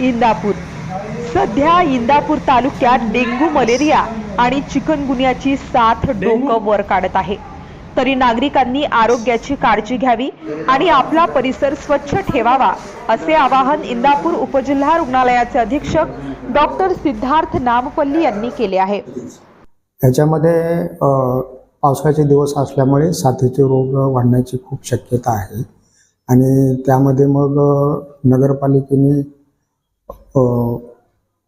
इंदापूर. सध्या इंदापूर तालुक्यात dengue malaria आणि चिकनगुन्याची साथ डोकं वर काढत आहे. तरी नागरिकांनी आरोग्याची काळजी घ्यावी आणि आपला परिसर स्वच्छ ठेवावा असे आवाहन इंदापूर उपजिल्हा रुग्णालयाचे अधीक्षक डॉक्टर सिद्धार्थ नामपल्ली यांनी केले आहे. याच्यामध्ये पावसाचे दिवस असल्यामुळे साथीचे रोग वाढण्याची खूप शक्यता आहे. आणि त्यामध्ये मग नगरपालिकेने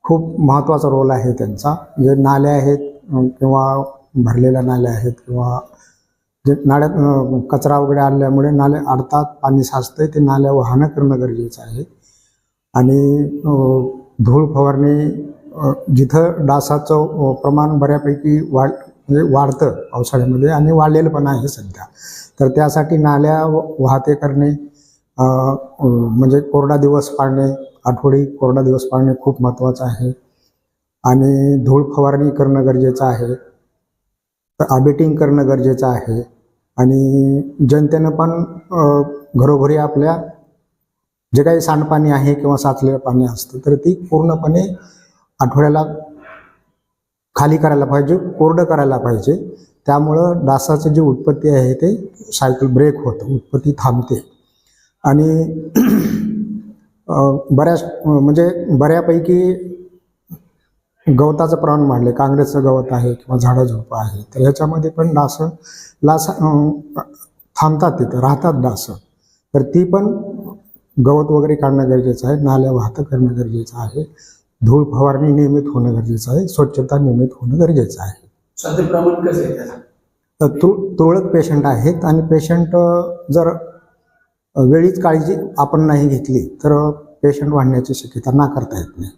खूप महत्त्वाचा रोल आहे त्यांचा. जे नाल्या आहेत किंवा भरलेल्या नाल्या आहेत किंवा जे नाल्यात कचरा वगैरे आणल्यामुळे नाले अडतात पाणी साचतंय ते नाल्या वाहनं करणं गरजेचं आहे. आणि धूळ फवारणी जिथं डासाचं प्रमाण बऱ्यापैकी वाढ म्हणजे वाढतं पावसाळ्यामध्ये आणि वाढलेलं पण आहे सध्या. तर त्यासाठी नाल्या व- वाहते करणे म्हणजे कोरडा दिवस पाळणे आठवडी कोरडा दिवस पाळणे खूप महत्त्वाचं आहे. आणि धूळ फवारणी करणं गरजेचं आहे. तर करणं गरजेचं आहे. आणि जनतेनं पण घरोघरी आपल्या जे काही सांडपाणी आहे किंवा साचलेलं पाणी असतं तर ती पूर्णपणे आठवड्याला खाली करायला पाहिजे कोरडं करायला पाहिजे. त्यामुळं डासाची जी उत्पत्ती आहे ते सायकल ब्रेक होतं उत्पत्ती थांबते. आणि बऱ्याच म्हणजे बऱ्यापैकी गवताचं प्रमाण वाढले. काँग्रेसचं गवत आहे किंवा झाडं झुडपं आहे तर ह्याच्यामध्ये पण डासं लास थांबतात तिथं राहतात डासं. तर ती पण गवत वगैरे काढणं गरजेचं आहे नाल्या वाहतं करणं गरजेचं आहे धूळ फवारणी नियमित होणं गरजेचं आहे स्वच्छता नियमित होणं गरजेचं आहे. सध्या प्रमाण कसं आहे त्याचं? तर तु तुरळक पेशंट आहेत आणि पेशंट जर वेळीच काळजी आपण नाही घेतली तर पेशंट वाढण्याची शक्यता नाकारता येत नाही.